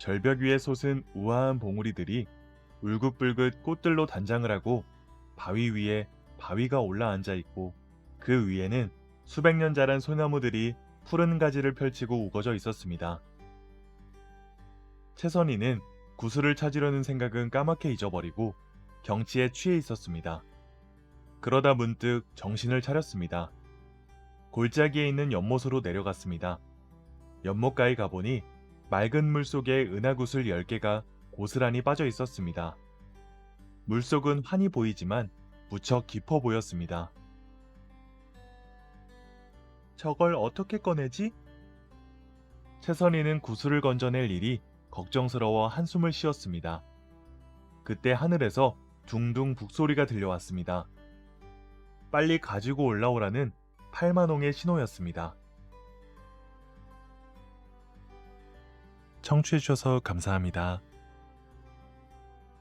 절벽 위에 솟은 우아한 봉우리들이 울긋불긋 꽃들로 단장을 하고 바위 위에 바위가 올라앉아 있고 그 위에는 수백 년 자란 소나무들이 푸른 가지를 펼치고 우거져 있었습니다. 최선희는 구슬을 찾으려는 생각은 까맣게 잊어버리고 경치에 취해 있었습니다. 그러다 문득 정신을 차렸습니다. 골짜기에 있는 연못으로 내려갔습니다. 연못가에 가보니 맑은 물 속에 은하구슬 10개가 고스란히 빠져 있었습니다. 물속은 환히 보이지만 무척 깊어 보였습니다. 저걸 어떻게 꺼내지? 최선희는 구슬을 건져낼 일이 걱정스러워 한숨을 쉬었습니다. 그때 하늘에서 둥둥 북소리가 들려왔습니다. 빨리 가지고 올라오라는 팔만홍의 신호였습니다. 청취해주셔서 감사합니다.